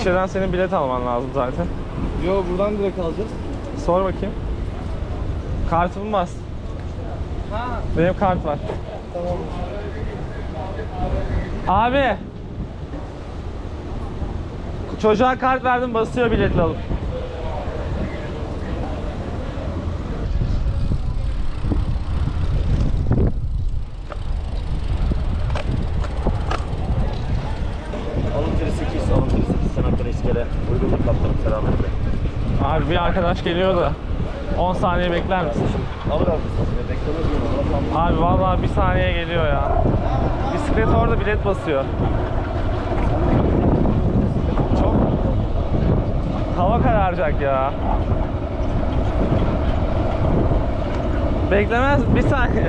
Gişeden senin bilet alman lazım zaten. Yo buradan direkt alacağız. Sor bakayım. Kartımı bas. Ha Benim kart var. tamam. Abi. Çocuğa kart verdim basıyor biletli alıp. Arkadaş geliyor da 10 saniye bekler misin? Alır abi. Abi vallahi bir saniye geliyor ya. Bisiklet orada bilet basıyor. Çok hava kararacak ya. Beklemez bir saniye.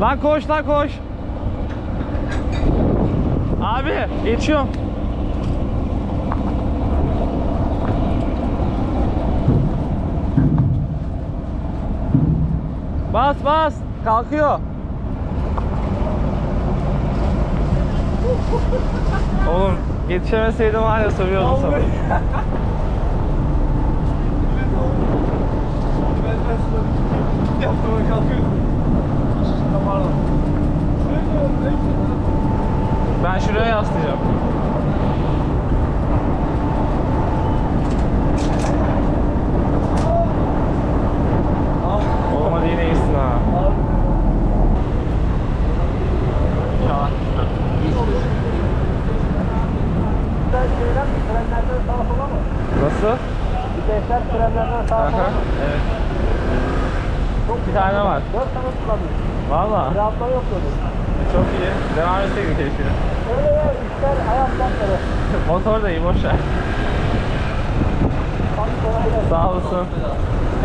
Lan koş lan koş. Abi geçiyorum. Bas bas. Kalkıyor. Oğlum yetişemeseydim var ya sövüyordum sana. Yapmaya kalkıyorum. Pardon. Ben şuraya yaslayacağım. Oğlum hadi yine iyisin ha. İnşallah. Frenlerden sağa sola mı? Nasıl? Vitesler frenlerden sağa sola Aha, mı? evet. Bir tane var. Dört tane kullanıyorsun. Valla. Rahatla yok dedi. Çok iyi. Devam etseydin keşke. Öyle ya işler ayaktan böyle. Motor da iyi boş ver. Sağ olasın.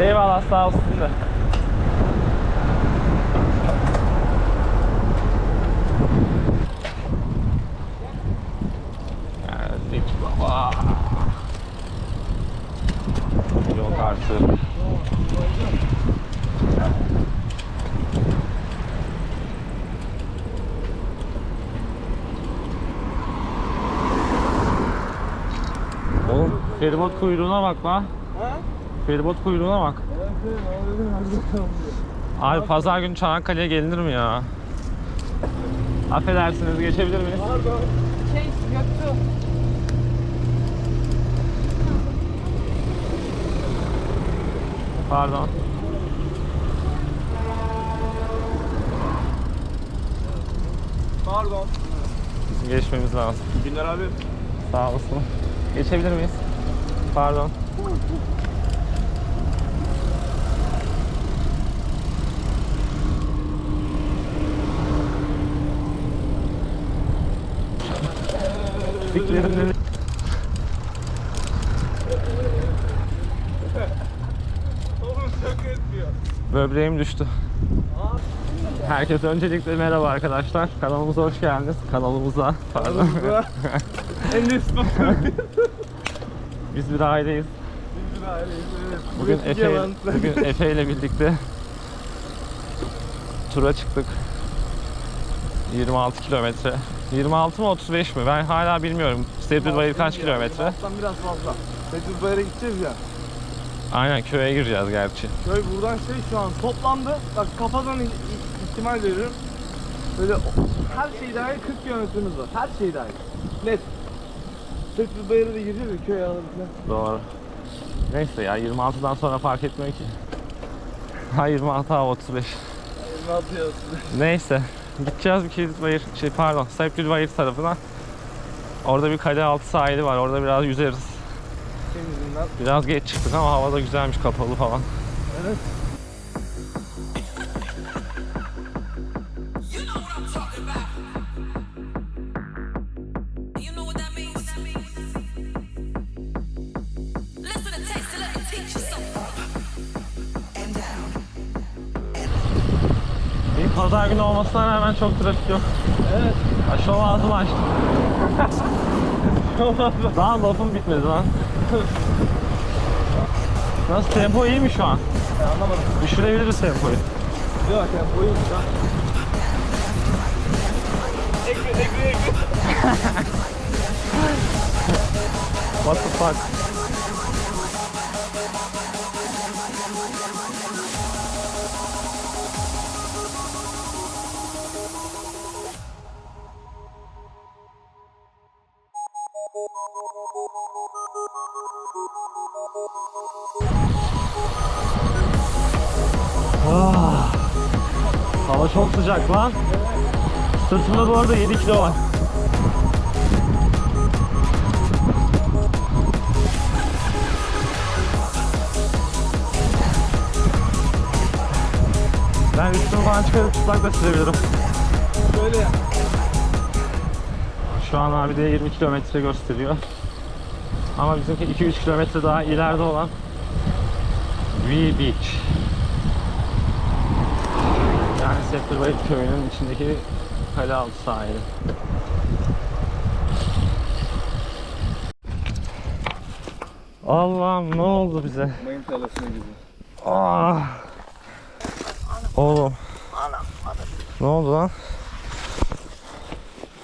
Eyvallah sağ olsun de. Geldik baba. Yok artık. Oğlum feribot kuyruğuna bak lan. Ha? Feribot kuyruğuna bak. Evet, evet, diyor. Abi pazar günü Çanakkale'ye gelinir mi ya? Affedersiniz geçebilir miyiz? Pardon. Şey Göktuğ. Pardon. Pardon. Bizim geçmemiz lazım. Günler abi. Sağ olasın. Geçebilir miyiz? Pardon. Böbreğim düştü. Herkese öncelikle merhaba arkadaşlar. Kanalımıza hoş geldiniz. Kanalımıza. Pardon. en sponsor. Biz bir aileyiz. Biz bir aileyiz evet. Bugün Efe, bugün Efe ile birlikte tura çıktık. 26 kilometre. 26 mı 35 mi? Ben hala bilmiyorum. Stepdil kaç kilometre? Alttan biraz fazla. Sekiz Bayır'a gideceğiz ya. Aynen köye gireceğiz gerçi. Köy buradan şey şu an toplandı. Bak kafadan ihtimal veriyorum. Böyle her şey dahil 40 kilometremiz var. Her şey dahil. Net. Sekiz Bayır'a da gireceğiz ya köy alanına. Doğru. Neyse ya 26'dan sonra fark etmiyor ki. Ha 26 ha 35. 26 yazdı. Neyse. Gideceğiz bir Kilitbayır, şey pardon, Septülbayır tarafına. Orada bir kale altı sahili var. Orada biraz yüzeriz. Temizinden. Biraz geç çıktık ama hava da güzelmiş, kapalı falan. Evet. Pazar günü olmasına rağmen çok trafik yok. Evet. Ha, şov ağzımı açtım. Daha lafım bitmedi lan. Nasıl tempo iyi mi şu an? Ben anlamadım. Düşürebiliriz tempoyu. Bir bak ya boyun ya. Ekle ekle ekle. What the fuck? Sıcak lan. Sırtımda bu arada 7 kilo var. Ben üstümü falan çıkarıp çıplak da sürebilirim. Böyle yap. Şu an abi de 20 kilometre gösteriyor. Ama bizimki 2-3 kilometre daha ileride olan V Beach. Yani Septerbayır köyünün içindeki kale altı sahili. Allah'ım ne oldu bize? Mayın tarlasına gibi. Ah. Oğlum. Ne oldu lan?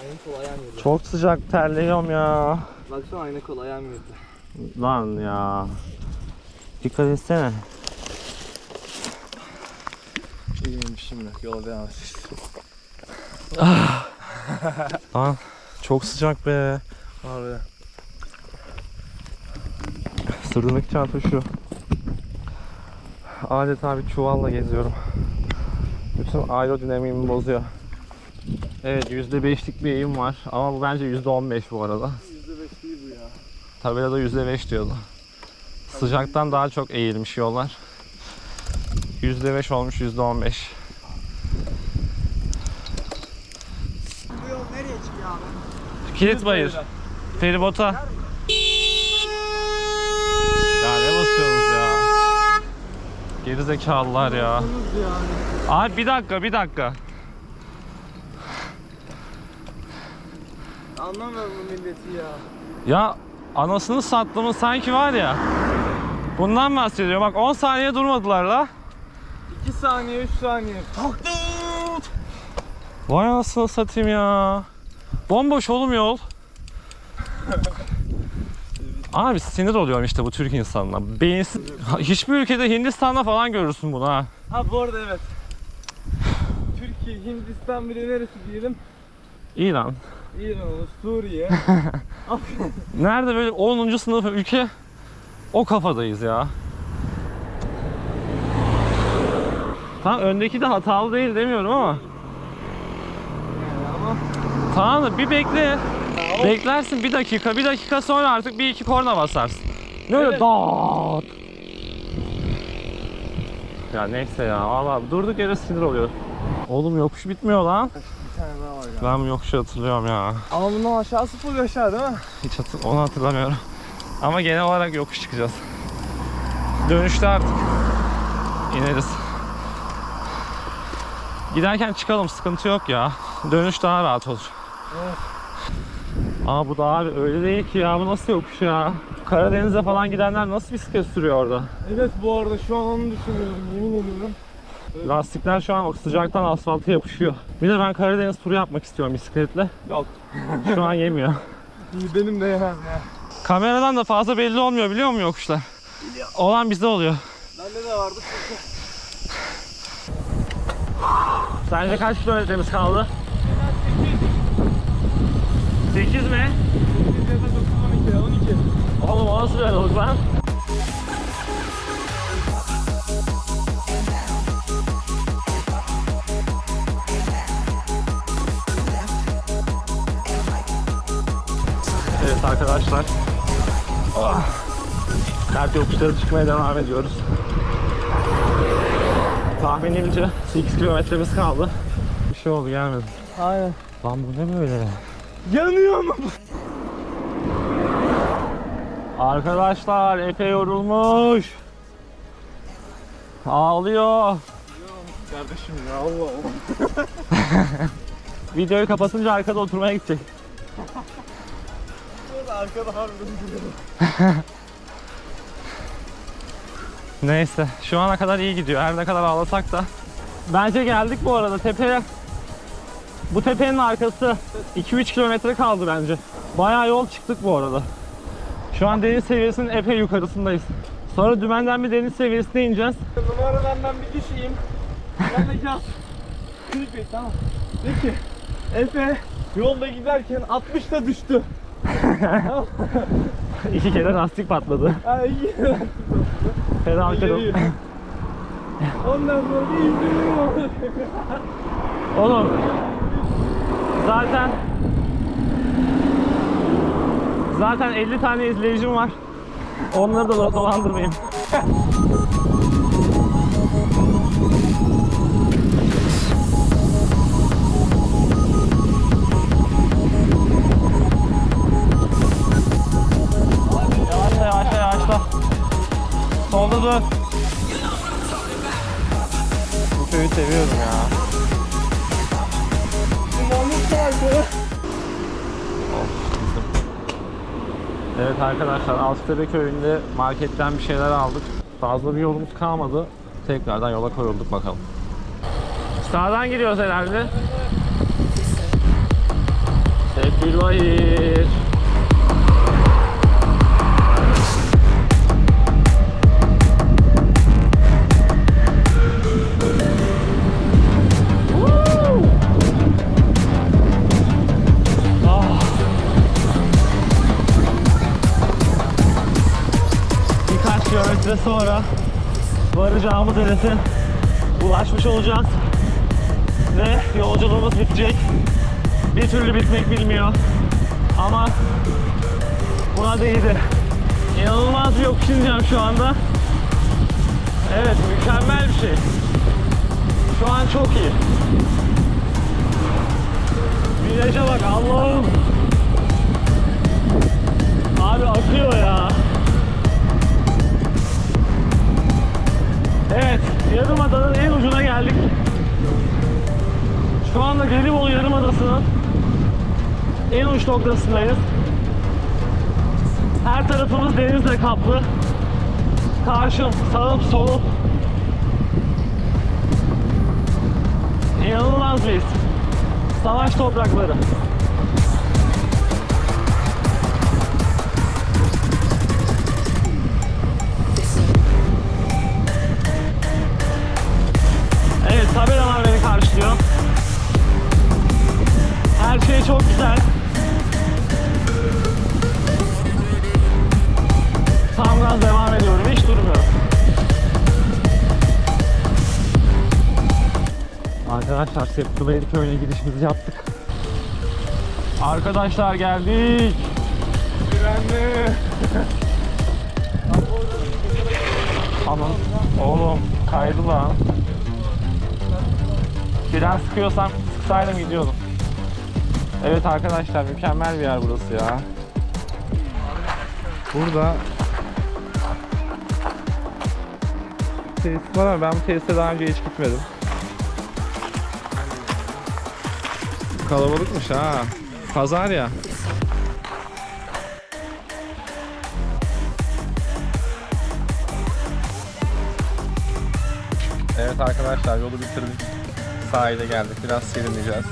Aynı kol ayağım yedi. Çok sıcak terliyorum ya. Baksana aynı kol ayağım yedi. Lan ya. Dikkat etsene. Şimdi. Yola devam et. Lan çok sıcak be. Abi. Sırtımdaki çanta şu. Adeta bir çuvalla geziyorum. Bütün aerodinamiğimi bozuyor. Evet %5'lik bir eğim var ama bu bence %15 bu arada. %5 değil bu ya. Tabelada %5 diyordu. Sıcaktan daha çok eğilmiş yollar. %5 olmuş %15. Bu yol nereye çıkıyor abi? Kilitbayır. Feribota. Ya ne basıyorsunuz ya? Geri zekalılar ya. Abi bir dakika bir dakika. Anlamıyorum bu milleti ya. Ya anasını sattığımız sanki var ya. Bundan bahsediyor. Bak 10 saniye durmadılar la. 2 saniye 3 saniye. Vay anasını satayım ya. Bomboş oğlum yol. Abi sinir oluyorum işte bu Türk insanına. Beyinsiz. Hiçbir ülkede Hindistan'da falan görürsün bunu ha. Ha bu arada evet. Türkiye, Hindistan bile neresi diyelim? İyi lan. İran olur, Suriye. Nerede böyle 10. sınıf ülke o kafadayız ya. Tamam öndeki de hatalı değil demiyorum ama Tamam da bir bekle. Beklersin bir dakika, bir dakika sonra artık bir iki korna basarsın. Ne öyle Evet. dağıt. Ya neyse ya valla durduk yere sinir oluyor. Oğlum yokuş bitmiyor lan. bir tane daha var ya. Ben bu yokuşu hatırlıyorum ya. Ama bundan aşağısı full aşağı değil mi? Hiç hatır- onu hatırlamıyorum. Ama genel olarak yokuş çıkacağız. Dönüşte artık ineriz. Giderken çıkalım sıkıntı yok ya. Dönüş daha rahat olur. Evet. Aa bu da abi öyle değil ki ya bu nasıl yokuş ya? Karadeniz'e falan gidenler nasıl bisiklet sürüyor orada? Evet bu arada şu an onu düşünüyorum yemin ediyorum. Lastikler şu an o sıcaktan asfalta yapışıyor. Bir de ben Karadeniz turu yapmak istiyorum bisikletle. Yok. Şu an yemiyor. İyi benim de yemem ya. Kameradan da fazla belli olmuyor biliyor musun yokuşlar? Olan bizde oluyor. Bende de vardı. Sence kaç kilometremiz kaldı? 8 mi? 12, 12. Oğlum o nasıl bir aralık lan? Evet arkadaşlar. Ah. Sert yokuşlara çıkmaya devam ediyoruz. Tahminimce 8 kilometremiz kaldı. Bir şey oldu gelmedi. Aynen. Lan bu ne böyle? Yanıyor mu? Arkadaşlar Efe yorulmuş. Ağlıyor. Kardeşim ya Allah Allah. Videoyu kapatınca arkada oturmaya gidecek. Arkada harbiden. Neyse şu ana kadar iyi gidiyor. Her ne kadar ağlasak da Bence geldik bu arada tepeye. Bu tepenin arkası 2-3 kilometre kaldı bence. Bayağı yol çıktık bu arada. Şu an deniz seviyesinin epey yukarısındayız. Sonra dümenden bir deniz seviyesine ineceğiz. Numaradan ben bir düşeyim. Ben de yaz. Creepy tamam. De ki Efe yolda giderken 60'ta düştü. İki kere lastik patladı. Ay Fena İleri. Ondan sonra bir izledim Oğlum zaten zaten 50 tane izleyicim var. Onları da dolandırmayayım. Yavaşla yavaşla yavaşla. Solda dur. Bu köyü seviyorum ya. Evet arkadaşlar Altıtepe köyünde marketten bir şeyler aldık. Fazla bir yolumuz kalmadı. Tekrardan yola koyulduk bakalım. Sağdan giriyoruz herhalde. Tekbir Ah. Sonra varacağımız hedefe ulaşmış olacağız. Ve yolculuğumuz bitecek. Bir türlü bitmek bilmiyor. Ama buna değdi. İnanılmaz bir yokuş ineceğim şu anda. Evet mükemmel bir şey. Şu an çok iyi. Viraja bak Allah'ım. Abi akıyor ya. Evet, Yarımada'nın en ucuna geldik. Şu anda Gelibolu Yarımadası'nın en uç noktasındayız. Her tarafımız denizle kaplı. Karşım, sağım, solum. İnanılmaz his. Savaş toprakları. Arkadaşlar Septübeyli köyüne girişimizi yaptık. Arkadaşlar geldik. Güvenli. Aman oğlum kaydı lan. Fren sıkıyorsam sıksaydım gidiyordum. Evet arkadaşlar mükemmel bir yer burası ya. Burada tesis var ama ben bu tesise daha önce hiç gitmedim. Kalabalıkmış ha. Pazar ya. Evet arkadaşlar yolu bitirdik. Sahile geldik. Biraz serinleyeceğiz.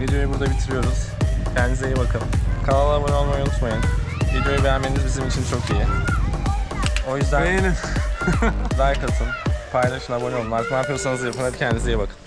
Videoyu burada bitiriyoruz. Kendinize iyi bakın. Kanala abone olmayı unutmayın. Videoyu beğenmeniz bizim için çok iyi. O yüzden Beğenin. like atın, paylaşın, abone olun. Artık ne yapıyorsanız yapın. Hadi kendinize iyi bakın.